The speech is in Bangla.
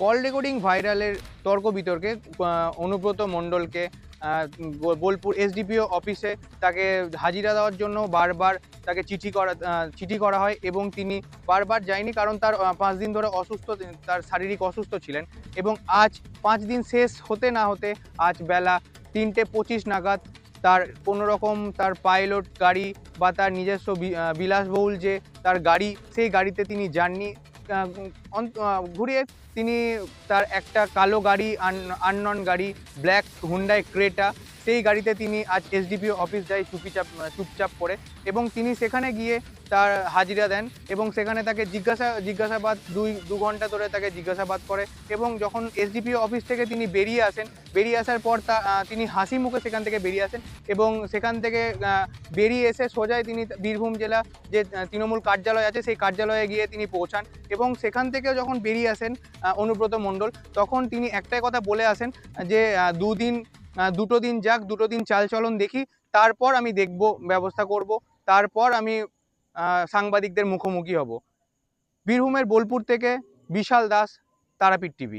কল রেকর্ডিং ভাইরালের তর্ক বিতর্কে অনুব্রত মণ্ডলকে বোলপুর এসডিপিও অফিসে তাকে হাজিরা দেওয়ার জন্য বারবার তাকে চিঠি করা চিঠি করা হয় এবং তিনি বারবার যায়নি কারণ তার পাঁচ দিন ধরে অসুস্থ, তার শারীরিক অসুস্থ ছিলেন এবং আজ পাঁচ দিন শেষ হতে না হতে আজ বেলা তিনটে পঁচিশ নাগাদ তার কোনো রকম তার পাইলট গাড়ি বা তার নিজস্ব বিলাসবহুল যে তার গাড়ি, সেই গাড়িতে তিনি যাননি। ঘুরিয়ে তিনি তার একটা কালো গাড়ি আননন গাড়ি ব্ল্যাক হুন্ডাই ক্রেটা সেই গাড়িতে তিনি আজ এসডিপিও অফিস যায় চুপিচাপ চুপচাপ করে এবং তিনি সেখানে গিয়ে তার হাজিরা দেন এবং সেখানে তাকে জিজ্ঞাসা, জিজ্ঞাসাবাদ দুই, দু ঘণ্টা ধরে তাকে জিজ্ঞাসাবাদ করে এবং যখন এসডিপিও অফিস থেকে তিনি বেরিয়ে আসেন, বেরিয়ে আসার পর তা তিনি হাসি মুখে সেখান থেকে বেরিয়ে আসেন এবং সেখান থেকে বেরিয়ে এসে সোজায় তিনি বীরভূম জেলা যে তৃণমূল কার্যালয় আছে সেই কার্যালয়ে গিয়ে তিনি পৌঁছান এবং সেখান থেকে যখন বেরিয়ে আসেন অনুব্রত মণ্ডল, তখন তিনি একটাই কথা বলে আসেন যে দুদিন দুটো দিন যাক, দুটো দিন চাল চলন দেখি, তারপর আমি দেখব, ব্যবস্থা করব, তারপর আমি সাংবাদিকদের মুখোমুখি হব। বীরভূমের বোলপুর থেকে বিশাল দাস, তারাপীঠ টিভি।